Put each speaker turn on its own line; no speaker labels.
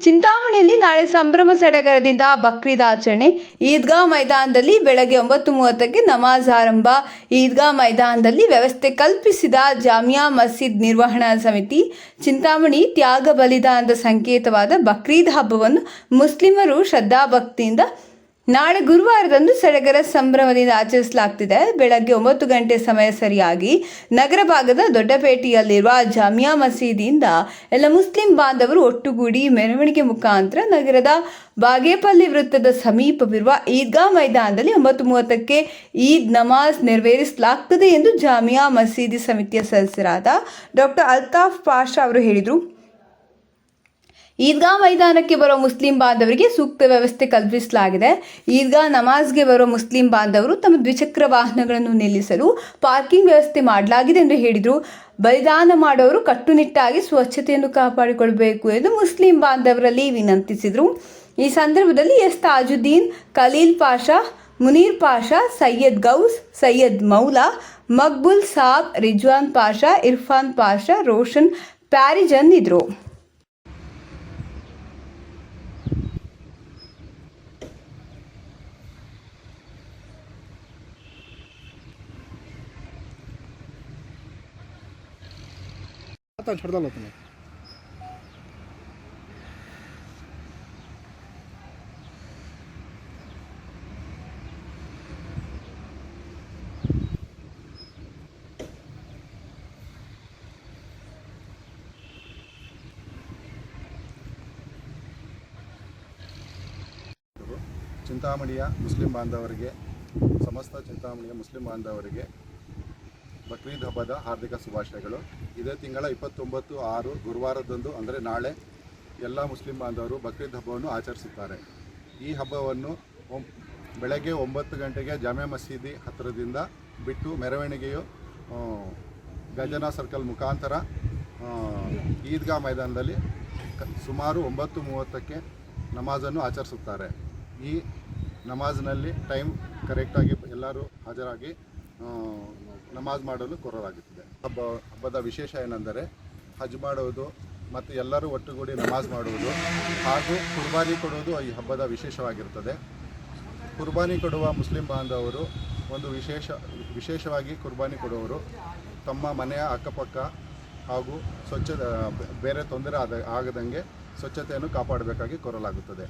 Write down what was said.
ಚಿಂತಾಮಣಿಯಲ್ಲಿ ನಾಳೆ ಸಂಭ್ರಮ ಸಡಗರದಿಂದ ಬಕ್ರೀದ್ ಆಚರಣೆ. ಈದ್ಗಾ ಮೈದಾನದಲ್ಲಿ ಬೆಳಗ್ಗೆ ಒಂಬತ್ತು ಮೂವತ್ತಕ್ಕೆ ನಮಾಜ್ ಆರಂಭ. ಈದ್ಗಾ ಮೈದಾನದಲ್ಲಿ ವ್ಯವಸ್ಥೆ ಕಲ್ಪಿಸಿದ ಜಾಮಿಯಾ ಮಸೀದ್ ನಿರ್ವಹಣಾ ಸಮಿತಿ. ಚಿಂತಾಮಣಿ ತ್ಯಾಗ ಬಲಿದಾನದ ಸಂಕೇತವಾದ ಬಕ್ರೀದ್ ಹಬ್ಬವನ್ನು ಮುಸ್ಲಿಮರು ಶ್ರದ್ಧಾಭಕ್ತಿಯಿಂದ ನಾಳೆ ಗುರುವಾರದಂದು ಸಡಗರ ಸಂಭ್ರಮದಿಂದ ಆಚರಿಸಲಾಗ್ತಿದೆ. ಬೆಳಗ್ಗೆ ಒಂಬತ್ತು ಗಂಟೆ ಸಮಯ ಸರಿಯಾಗಿ ನಗರ ಭಾಗದ ದೊಡ್ಡಪೇಟೆಯಲ್ಲಿರುವ ಜಾಮಿಯಾ ಮಸೀದಿಯಿಂದ ಎಲ್ಲ ಮುಸ್ಲಿಂ ಬಾಂಧವರು ಒಟ್ಟುಗೂಡಿ ಮೆರವಣಿಗೆ ಮುಖಾಂತರ ನಗರದ ಬಾಗೇಪಲ್ಲಿ ವೃತ್ತದ ಸಮೀಪವಿರುವ ಈದ್ಗಾ ಮೈದಾನದಲ್ಲಿ ಒಂಬತ್ತು ಮೂವತ್ತಕ್ಕೆ ಈದ್ ನಮಾಜ್ ನೆರವೇರಿಸಲಾಗ್ತದೆ ಎಂದು ಜಾಮಿಯಾ ಮಸೀದಿ ಸಮಿತಿಯ ಸದಸ್ಯರಾದ ಡಾಕ್ಟರ್ ಅಲ್ತಾಫ್ ಪಾಷಾ ಅವರು ಹೇಳಿದರು. ಈದ್ಗಾ ಮೈದಾನಕ್ಕೆ ಬರುವ ಮುಸ್ಲಿಂ ಬಾಂಧವರಿಗೆ ಸೂಕ್ತ ವ್ಯವಸ್ಥೆ ಕಲ್ಪಿಸಲಾಗಿದೆ. ಈದ್ಗಾ ನಮಾಜ್ಗೆ ಬರುವ ಮುಸ್ಲಿಂ ಬಾಂಧವರು ತಮ್ಮ ದ್ವಿಚಕ್ರ ವಾಹನಗಳನ್ನು ನಿಲ್ಲಿಸಲು ಪಾರ್ಕಿಂಗ್ ವ್ಯವಸ್ಥೆ ಮಾಡಲಾಗಿದೆ ಎಂದು ಹೇಳಿದರು. ಬಲಿದಾನ ಮಾಡೋರು ಕಟ್ಟುನಿಟ್ಟಾಗಿ ಸ್ವಚ್ಛತೆಯನ್ನು ಕಾಪಾಡಿಕೊಳ್ಬೇಕು ಎಂದು ಮುಸ್ಲಿಂ ಬಾಂಧವರಲ್ಲಿ ವಿನಂತಿಸಿದರು. ಈ ಸಂದರ್ಭದಲ್ಲಿ ಎಸ್ ತಾಜುದ್ದೀನ್, ಖಲೀಲ್ ಪಾಷಾ, ಮುನೀರ್ ಪಾಷಾ, ಸೈಯದ್ ಗೌಸ್, ಸೈಯದ್ ಮೌಲಾ, ಮಕ್ಬುಲ್ ಸಾಬ್, ರಿಜ್ವಾನ್ ಪಾಷಾ, ಇರ್ಫಾನ್ ಪಾಷಾ, ರೋಷನ್, ಪ್ಯಾರಿಜನ್ ಇದ್ರು.
आता छोड़ दो तुम्हें ಚಿಂತಾಮಣಿಯ ಮುಸ್ಲಿಂ ಬಾಂಧವರಿಗೆ ಸಮಸ್ತ ಚಿಂತಾಮಣಿಯ ಮುಸ್ಲಿಂ ಬಾಂಧವರಿಗೆ ಬಕ್ರೀದ್ ಹಬ್ಬದ ಹಾರ್ದಿಕ ಶುಭಾಶಯಗಳು. ಇದೇ ತಿಂಗಳ ಇಪ್ಪತ್ತೊಂಬತ್ತು ಆರು ಗುರುವಾರದಂದು, ಅಂದರೆ ನಾಳೆ, ಎಲ್ಲ ಮುಸ್ಲಿಂ ಬಾಂಧವರು ಬಕ್ರೀದ್ ಹಬ್ಬವನ್ನು ಆಚರಿಸುತ್ತಾರೆ. ಈ ಹಬ್ಬವನ್ನು ಬೆಳಗ್ಗೆ ಒಂಬತ್ತು ಗಂಟೆಗೆ ಜಾಮೆ ಮಸೀದಿ ಹತ್ತಿರದಿಂದ ಬಿಟ್ಟು ಮೆರವಣಿಗೆಯು ಗಜನಾ ಸರ್ಕಲ್ ಮುಖಾಂತರ ಈದ್ಗಾ ಮೈದಾನದಲ್ಲಿ ಸುಮಾರು ಒಂಬತ್ತು ಮೂವತ್ತಕ್ಕೆ ನಮಾಜನ್ನು ಆಚರಿಸುತ್ತಾರೆ. ಈ ನಮಾಜ್ನಲ್ಲಿ ಟೈಮ್ ಕರೆಕ್ಟಾಗಿ ಎಲ್ಲರೂ ಹಾಜರಾಗಿ ನಮಾಜ್ ಮಾಡಲು ಕೋರಲಾಗುತ್ತದೆ ಹಬ್ಬ, ಹಬ್ಬದ ವಿಶೇಷ ಏನೆಂದರೆ ಹಜ್ ಮಾಡುವುದು ಮತ್ತು ಎಲ್ಲರೂ ಒಟ್ಟುಗೂಡಿ ನಮಾಜ್ ಮಾಡುವುದು ಹಾಗೂ ಕುರ್ಬಾನಿ ಕೊಡುವುದು ಈ ಹಬ್ಬದ ವಿಶೇಷವಾಗಿರುತ್ತದೆ. ಕುರ್ಬಾನಿ ಕೊಡುವ ಮುಸ್ಲಿಂ ಬಾಂಧವರು ಒಂದು ವಿಶೇಷ, ವಿಶೇಷವಾಗಿ ಕುರ್ಬಾನಿ ಕೊಡುವವರು. ತಮ್ಮ ಮನೆಯ ಅಕ್ಕಪಕ್ಕ ಹಾಗೂ ಸ್ವಚ್ಛ, ಬೇರೆ ತೊಂದರೆ ಆದ, ಆಗದಂಗೆ ಸ್ವಚ್ಛತೆಯನ್ನು ಕಾಪಾಡಬೇಕಾಗಿ ಕೋರಲಾಗುತ್ತದೆ.